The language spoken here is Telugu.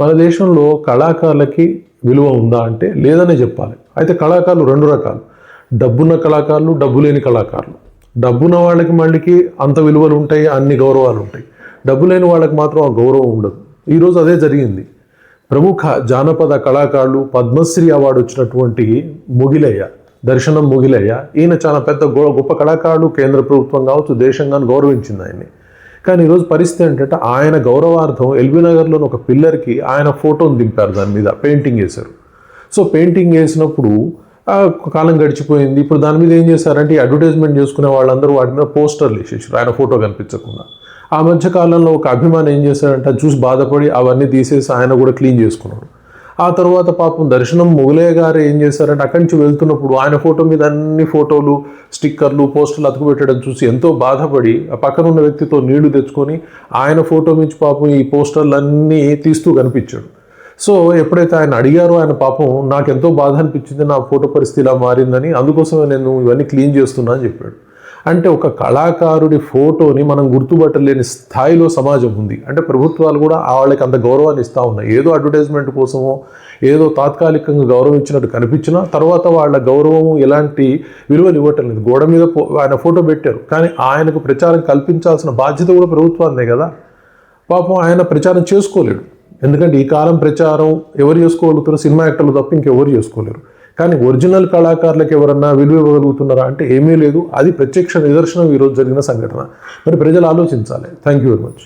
మన దేశంలో కళాకారులకి విలువ ఉందా అంటే లేదనే చెప్పాలి. అయితే కళాకారులు రెండు రకాలు. డబ్బున్న కళాకారులు డబ్బు లేని కళాకారులు. డబ్బున్న వాళ్ళకి మళ్ళీకి అంత విలువలు ఉంటాయి అన్ని గౌరవాలు ఉంటాయి. డబ్బు లేని వాళ్ళకి మాత్రం ఆ గౌరవం ఉండదు. ఈరోజు అదే జరిగింది. ప్రముఖ జానపద కళాకారులు పద్మశ్రీ అవార్డు వచ్చినటువంటి ముగిలయ్య దర్శనం ముగిలయ్య ఈయన చాలా పెద్ద గొప్ప కళాకారుడు కేంద్ర ప్రభుత్వం కావచ్చు దేశంగా గౌరవించింది ఆయన్ని. కానీ ఈరోజు పరిస్థితి ఏంటంటే ఆయన గౌరవార్థం ఎల్బీ నగర్లోని ఒక పిల్లర్కి ఆయన ఫోటోని దింపారు దాని మీద పెయింటింగ్ వేశారు సో పెయింటింగ్ వేసినప్పుడు కాలం గడిచిపోయింది. ఇప్పుడు దాని మీద ఏం చేశారంటే ఈ అడ్వర్టైజ్మెంట్ చేసుకునే వాళ్ళందరూ వాటి మీద పోస్టర్లు వేసేసారు ఆయన ఫోటో కనిపించకుండా. ఆ మధ్య కాలంలో ఒక అభిమాని ఏం చేశారంటే చూసి బాధపడి అవన్నీ తీసేసి ఆయన కూడా క్లీన్ చేసుకున్నాడు. ఆ తర్వాత పాపం దర్శనం మొగలయ్య గారు ఏం చేశారంటే అక్కడి నుంచి వెళ్తున్నప్పుడు ఆయన ఫోటో మీద అన్ని ఫోటోలు స్టిక్కర్లు పోస్టర్లు అతుకు పెట్టడం చూసి ఎంతో బాధపడి ఆ పక్కన ఉన్న వ్యక్తితో నీళ్ళు తెచ్చుకొని ఆయన ఫోటో మించి పాపం ఈ పోస్టర్లు అన్నీ తీస్తూ కనిపించాడు. సో ఎప్పుడైతే ఆయన అడిగారో ఆయన పాపం నాకు ఎంతో బాధ అనిపించింది నా ఫోటో పరిస్థితి ఇలా మారిందని అందుకోసమే నేను ఇవన్నీ క్లీన్ చేస్తున్నా అని చెప్పాడు. అంటే ఒక కళాకారుడి ఫోటోని మనం గుర్తుపట్టలేని స్థాయిలో సమాజం ఉంది. అంటే ప్రభుత్వాలు కూడా వాళ్ళకి అంత గౌరవాన్ని ఇస్తూ ఉన్నాయి. ఏదో అడ్వర్టైజ్మెంట్ కోసమో ఏదో తాత్కాలికంగా గౌరవం ఇచ్చినట్టు కనిపించినా తర్వాత వాళ్ళ గౌరవం ఎలాంటి విలువలు ఇవ్వటం లేదు. గోడ మీద ఆయన ఫోటో పెట్టారు. కానీ ఆయనకు ప్రచారం కల్పించాల్సిన బాధ్యత కూడా ప్రభుత్వాన్నే కదా. పాపం ఆయన ప్రచారం చేసుకోలేడు. ఎందుకంటే ఈ కాలం ప్రచారం ఎవరు చేసుకోగలుగుతారు? సినిమా యాక్టర్లు తప్ప ఇంకెవరు చేసుకోలేరు. కానీ ఒరిజినల్ కళాకారులకు ఎవరన్నా విలువ ఇవ్వగలుగుతున్నారా అంటే ఏమీ లేదు. అది ప్రత్యక్ష నిదర్శనం ఈరోజు జరిగిన సంఘటన. మరి ప్రజలు ఆలోచించాలి. Thank you very much